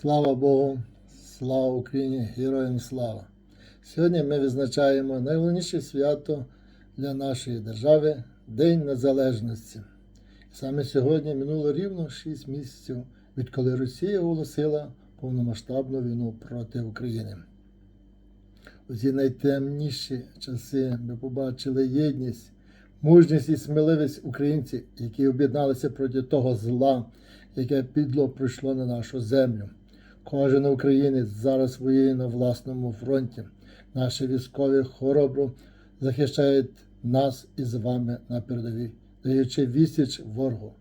Слава Богу, слава Україні, героям слава! Сьогодні ми відзначаємо найголовніше свято для нашої держави День Незалежності. Саме сьогодні минуло рівно 6 місяців, відколи Росія оголосила повномасштабну війну проти України. У ці найтемніші часи ми побачили єдність, мужність і сміливість українців, які об'єдналися проти того зла, яке підло прийшло на нашу землю. Кожен українець зараз воює на власному фронті. Наші військові хоробро захищають нас і з вами на передовій, даючи відсіч ворогу.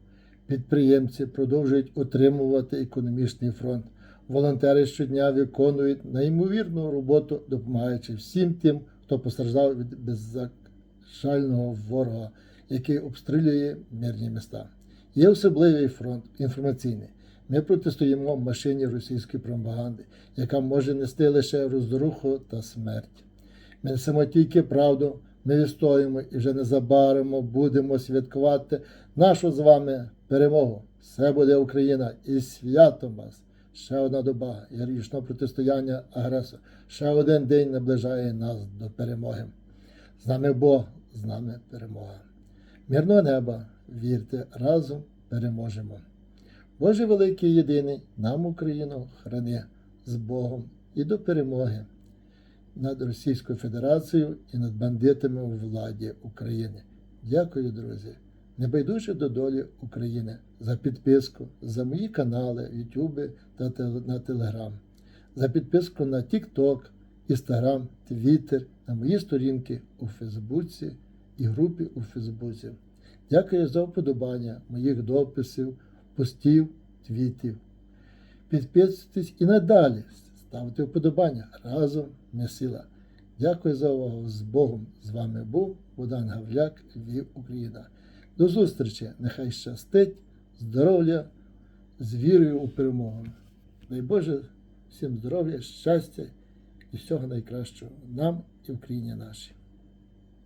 Підприємці продовжують утримувати економічний фронт. Волонтери щодня виконують неймовірну роботу, допомагаючи всім тим, хто постраждав від беззакшального ворога, який обстрілює мирні міста. Є особливий фронт інформаційний. Ми протистоїмо машині російської пропаганди, яка може нести лише розруху та смерть. Ми несемо тільки правду, ми відстоїмо і вже незабаром будемо святкувати нашу з вами перемогу. Все буде Україна і святом вас. Ще одна доба героїчного протистояння агресору. Ще один день наближає нас до перемоги. З нами Бог, з нами перемога. Мирного неба, вірте, разом переможемо. Боже великий єдиний, нам Україну храни з Богом і до перемоги над Російською Федерацією і над бандитами у владі України. Дякую, друзі. Небайдуже до долі України за підписку, за мої канали YouTube та на Telegram, за підписку на TikTok, Instagram, Twitter, на мої сторінки у Фейсбуці і групі у Фейсбуці. Дякую за вподобання моїх дописів, постів, твітів. Підписуйтесь і надалі ставте вподобання. Разом ми сила. Дякую за увагу. З Богом. З вами був Богдан Гавляк, Львів, Україна. До зустрічі! Нехай щастить, здоров'я, з вірою у перемогу. Дай Боже всім здоров'я, щастя і всього найкращого нам і в країні нашій.